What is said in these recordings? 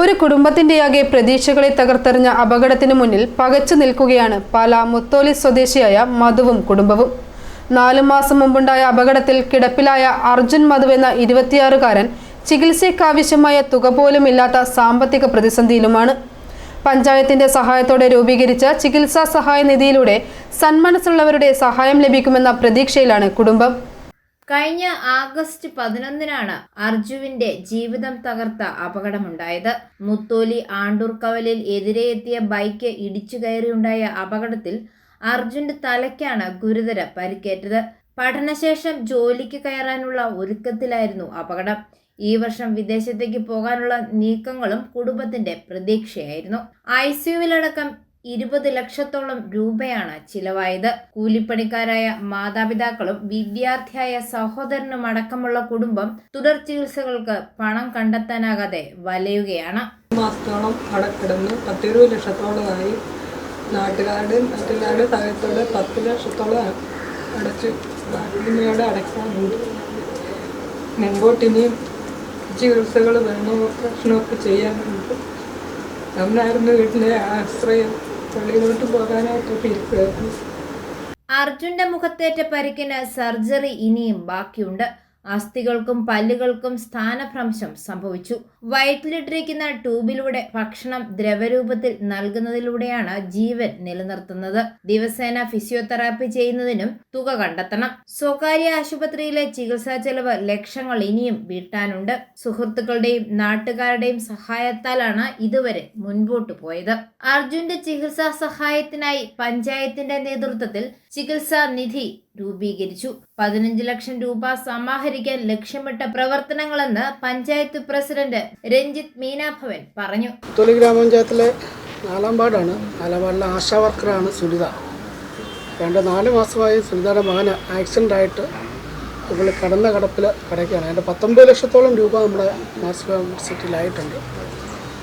ഒരു കുടുംബത്തിന്റെയാകെ പ്രതീക്ഷകളെ തകർത്തെറിഞ്ഞ അപകടത്തിനു മുന്നിൽ പകച്ചു നിൽക്കുകയാണ് പാല മുത്തോലി സ്വദേശിയായ മധുവും കുടുംബവും. നാലു മാസം മുമ്പുണ്ടായ അപകടത്തിൽ കിടപ്പിലായ അർജുൻ മധു എന്ന ഇരുപത്തിയാറുകാരൻ ചികിത്സയ്ക്കാവശ്യമായ തുക പോലും ഇല്ലാത്ത സാമ്പത്തിക പ്രതിസന്ധിയിലുമാണ്. പഞ്ചായത്തിന്റെ സഹായത്തോടെ രൂപീകരിച്ച ചികിത്സാ സഹായ നിധിയിലൂടെ സന്മനസ്സുള്ളവരുടെ സഹായം ലഭിക്കുമെന്ന പ്രതീക്ഷയിലാണ് കുടുംബം. കഴിഞ്ഞ ആഗസ്റ്റ് പതിനൊന്നിനാണ് അർജുവിന്റെ ജീവിതം തകർത്ത അപകടമുണ്ടായത്. മുത്തോലി ആണ്ടൂർക്കവലിൽ എതിരെ എത്തിയ ബൈക്ക് ഇടിച്ചു കയറിയുണ്ടായ അപകടത്തിൽ അർജുന്റെ തലയ്ക്കാണ് ഗുരുതര പരിക്കേറ്റത്. പഠനശേഷം ജോലിക്ക് കയറാനുള്ള ഒരുക്കത്തിലായിരുന്നു അപകടം. ഈ വർഷം വിദേശത്തേക്ക് പോകാനുള്ള നീക്കങ്ങളും കുടുംബത്തിന്റെ പ്രതീക്ഷയായിരുന്നു. ഐ സിയുവിലടക്കം ഇരുപത് ലക്ഷത്തോളം രൂപയാണ് ചിലവായത്. കൂലിപ്പണിക്കാരായ മാതാപിതാക്കളും വിദ്യാർത്ഥിയായ സഹോദരനും അടക്കമുള്ള കുടുംബം തുടർ ചികിത്സകൾക്ക് പണം കണ്ടെത്താനാകാതെ വലയുകയാണ്. മാസത്തോളം അവിടെ കിടന്ന് പത്തിരുപത് ലക്ഷത്തോളമായി നാട്ടുകാരുടെ മറ്റുള്ളവരുടെ സഹായത്തോടെ പത്ത് ലക്ഷത്തോളം അടച്ച് ബാക്കിയുടെ അടയ്ക്കാനുണ്ട്. മുമ്പോട്ട് ഇനിയും ചികിത്സകൾ വേണോ പ്രശ്നമൊക്കെ ചെയ്യാനുണ്ട്. അവനായിരുന്നു വീട്ടിലെ ആശ്രയം വെളിയിലോട്ട് പോകാനായിട്ട് അർജുന്റെ മുഖത്തേറ്റ പരിക്കിന് സർജറി ഇനിയും ബാക്കിയുണ്ട്. അസ്ഥികൾക്കും പല്ലുകൾക്കും സ്ഥാനഭ്രംശം സംഭവിച്ചു. വയറ്റിലിട്ടിരിക്കുന്ന ട്യൂബിലൂടെ ഭക്ഷണം ദ്രവരൂപത്തിൽ നൽകുന്നതിലൂടെയാണ് ജീവൻ നിലനിർത്തുന്നത്. ദിവസേന ഫിസിയോതെറാപ്പി ചെയ്യുന്നതിനും തുക കണ്ടെത്തണം. സ്വകാര്യ ആശുപത്രിയിലെ ചികിത്സാ ചെലവ് ലക്ഷങ്ങൾ ഇനിയും വീട്ടാനുണ്ട്. സുഹൃത്തുക്കളുടെയും നാട്ടുകാരുടെയും സഹായത്താലാണ് ഇതുവരെ മുൻപോട്ടു പോയത്. അർജുന്റെ ചികിത്സാ സഹായത്തിനായി പഞ്ചായത്തിന്റെ നേതൃത്വത്തിൽ ചികിത്സാ നിധി രൂപീകരിച്ചു. പതിനഞ്ച് ലക്ഷം രൂപ സമാഹരിക്കാൻ ലക്ഷ്യമിട്ട പ്രവർത്തനങ്ങളെന്ന് പഞ്ചായത്ത് പ്രസിഡന്റ് രഞ്ജിത്ത് മീനാഭവൻ പറഞ്ഞു. തൊലി ഗ്രാമപഞ്ചായത്തിലെ നാലാം വാർഡാണ്. നാലാം ആശാ വർക്കറാണ് സുനിത. രണ്ട് നാല് മാസമായി സുനിതയുടെ മകന് ആക്സിഡന്റ് ആയിട്ട് പുള്ളി കടന്ന കടപ്പിൽ കിടക്കുകയാണ്. അതിന്റെ പത്തൊമ്പത് ലക്ഷത്തോളം രൂപ നമ്മുടെ മാസിറ്റിയിലായിട്ടുണ്ട്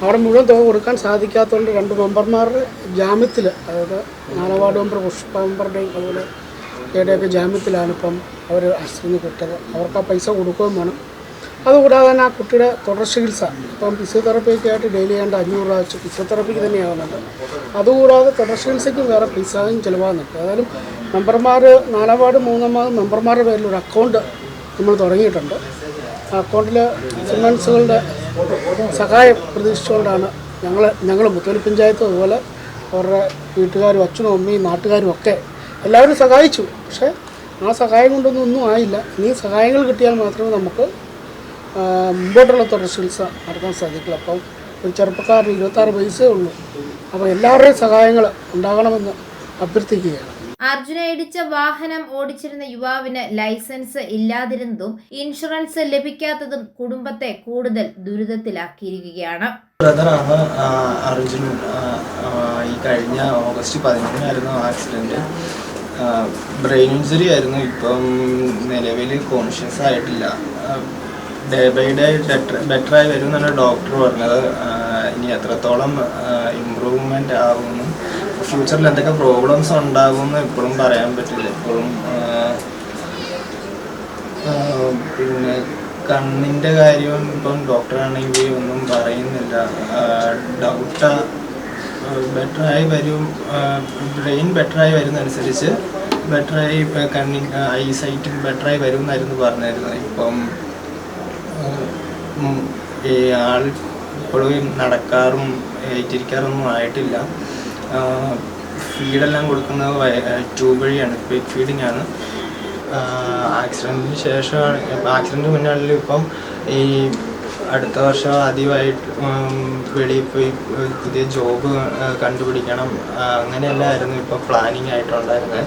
അവിടെ മുഴുവൻ തുക കൊടുക്കാൻ സാധിക്കാത്തതുകൊണ്ട് രണ്ട് മെമ്പർമാരുടെ ജാമ്യത്തിൽ അതായത് നാലാം വാർഡ് മെമ്പർ പുഷ്പ മെമ്പറുടെയും അതുപോലെ എയുടെയൊക്കെ ജാമ്യത്തിലാണ് ഇപ്പം അവർ അസുഖം കിട്ടത് അവർക്ക് ആ പൈസ കൊടുക്കുകയും വേണം. അതുകൂടാതെ തന്നെ ആ കുട്ടിയുടെ തുടർ ചികിത്സ ഇപ്പം ഫിസിയോതെറപ്പിയൊക്കെ ആയിട്ട് ഡെയിലി ചെയ്യേണ്ട അഞ്ഞൂറ് രൂപ വെച്ച് ഫിസിയോതെറപ്പിക്ക് തന്നെയാവുന്നുണ്ട്. അതുകൂടാതെ തുടർ ചികിത്സയ്ക്കും വേറെ ഫീസാകും ചിലവാകുന്നുണ്ട്. ഏതായാലും മെമ്പർമാർ നാലാം വാർഡ് മൂന്നാം വാർഡ് മെമ്പർമാരുടെ പേരിൽ ഒരു അക്കൗണ്ട് നമ്മൾ തുടങ്ങിയിട്ടുണ്ട്. ആ അക്കൗണ്ടിൽ ഫിനാൻസുകളുടെ സഹായം പ്രതീക്ഷിച്ചുകൊണ്ടാണ് ഞങ്ങൾ ഞങ്ങൾ മുത്തോലി പഞ്ചായത്ത് അതുപോലെ അവരുടെ വീട്ടുകാരും അച്ഛനും അമ്മയും നാട്ടുകാരും ഒക്കെ എല്ലാവരും സഹായിച്ചു. പക്ഷേ ആ സഹായം കൊണ്ടൊന്നും ഒന്നും ആയില്ല. ഇനി സഹായങ്ങൾ കിട്ടിയാൽ മാത്രമേ നമുക്ക് മുമ്പോട്ടുള്ള തുടർ ചികിത്സ നടത്താൻ സാധിക്കില്ല. അപ്പം ഒരു ചെറുപ്പക്കാരന് ഇരുപത്താറ് വയസ്സേ ഉള്ളൂ. അപ്പോൾ എല്ലാവരുടെയും സഹായങ്ങൾ ഉണ്ടാകണമെന്ന് അഭ്യർത്ഥിക്കുകയാണ്. അർജുന ഇടിച്ച വാഹനം ഓടിച്ചിരുന്ന യുവാവിന് ലൈസൻസ് ഇല്ലാതിരുന്നതും ഇൻഷുറൻസ് ലഭിക്കാത്തതും കുടുംബത്തെ കൂടുതൽ ദുരിതത്തിലാക്കിയിരിക്കുകയാണ്. ബ്രദറാണ് അർജുൻ ഈ കഴിഞ്ഞ ഓഗസ്റ്റ് പതിനൊന്നിനായിരുന്നു ആക്സിഡന്റ്. ബ്രെയിൻ ഇഞ്ചുറി ആയിരുന്നു. ഇപ്പം നിലവിൽ കോൺഷ്യസ് ആയിട്ടില്ല. ഡേ ബൈ ഡേ ബെറ്റർ ബെറ്ററായി വരും എന്നാണ് ഡോക്ടർ പറഞ്ഞത് ഇനി എത്രത്തോളം ഇമ്പ്രൂവ്മെന്റ് ആകുമെന്നും ഫ്യൂച്ചറിൽ എന്തൊക്കെ പ്രോബ്ലംസ് ഉണ്ടാകുമെന്ന് ഇപ്പോഴും പറയാൻ പറ്റില്ല. ഇപ്പോഴും പിന്നെ കണ്ണിന്റെ കാര്യം ഇപ്പം ഡോക്ടറാണെങ്കിൽ ഒന്നും പറയുന്നില്ല. ഡൗട്ട ബെറ്ററായി വരും ബ്രെയിൻ ബെറ്ററായി വരുന്നതനുസരിച്ച് ബെറ്ററായി ഇപ്പം കണ്ണി ഐ സൈറ്റ് ബെറ്ററായി വരും എന്നായിരുന്നു പറഞ്ഞിരുന്നത്. ഇപ്പം ആൾ ഇപ്പോഴും നടക്കാറും ഏറ്റിരിക്കാറൊന്നും ആയിട്ടില്ല. ഫീഡെല്ലാം കൊടുക്കുന്നത് ട്യൂബ് വഴിയാണ്. ക്വിക്ക് ഫീഡിംഗ് ആണ് ആക്സിഡന്റിന് ശേഷമാണ് ആക്സിഡന്റ് മുന്നാളിൽ ഇപ്പം ഈ അടുത്ത വർഷം ആദ്യമായിട്ട് വെളിയിൽ പോയി പുതിയ ജോബ് കണ്ടുപിടിക്കണം. അങ്ങനെയല്ലായിരുന്നു ഇപ്പോൾ പ്ലാനിങ് ആയിട്ടുണ്ടായിരുന്നത്.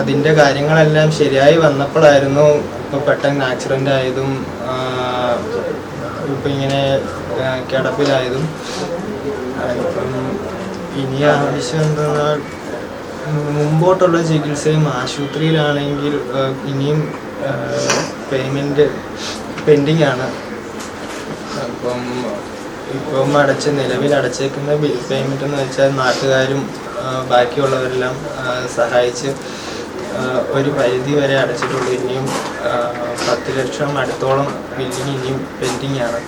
അതിന്റെ കാര്യങ്ങളെല്ലാം ശരിയായി വന്നപ്പോഴായിരുന്നു ഇപ്പോൾ പെട്ടെന്ന് ആക്സിഡന്റ് ആയതും ഇപ്പം ഇങ്ങനെ കിടപ്പിലായതും. ഇപ്പം ഇനി ആവശ്യം എന്താ മുമ്പോട്ടുള്ള ചികിത്സയും ആശുപത്രിയിലാണെങ്കിൽ ഇനിയും പേയ്മെന്റ് പെൻഡിങ് ആണ്. അപ്പം ഇപ്പം അടച്ച് നിലവിൽ അടച്ചേക്കുന്ന ബിൽ പേയ്മെന്റ് എന്ന് വെച്ചാൽ നാട്ടുകാരും ബാക്കിയുള്ളവരെല്ലാം സഹായിച്ച് ഒരു പരിധി വരെ അടച്ചിട്ടുള്ളൂ. ഇനിയും പത്ത് ലക്ഷം അടുത്തോളം ബില്ലിങ് ഇനിയും പെൻഡിങ് ആണ്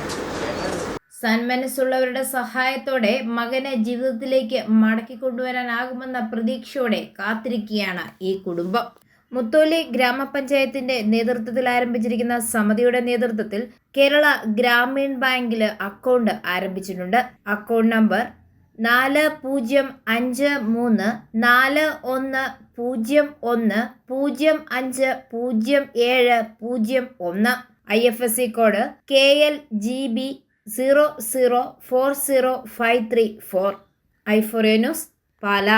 സന്മനസ്സുള്ളവരുടെ സഹായത്തോടെ മകനെ ജീവിതത്തിലേക്ക് മടക്കി കൊണ്ടുവരാനാകുമെന്ന പ്രതീക്ഷയോടെ കാത്തിരിക്കുകയാണ് ഈ കുടുംബം. മുത്തോലി ഗ്രാമപഞ്ചായത്തിന്റെ നേതൃത്വത്തിൽ ആരംഭിച്ചിരിക്കുന്ന സമിതിയുടെ നേതൃത്വത്തിൽ കേരള ഗ്രാമീൺ ബാങ്കിൽ അക്കൗണ്ട് ആരംഭിച്ചിട്ടുണ്ട്. അക്കൗണ്ട് നമ്പർ നാല് പൂജ്യം അഞ്ച് മൂന്ന് നാല് ഒന്ന് പൂജ്യം ഒന്ന് പൂജ്യം അഞ്ച് പൂജ്യം ഏഴ് പൂജ്യം ഒന്ന്. I F S C code K L G B zero zero four zero five three four. I four എനുസ് പാല.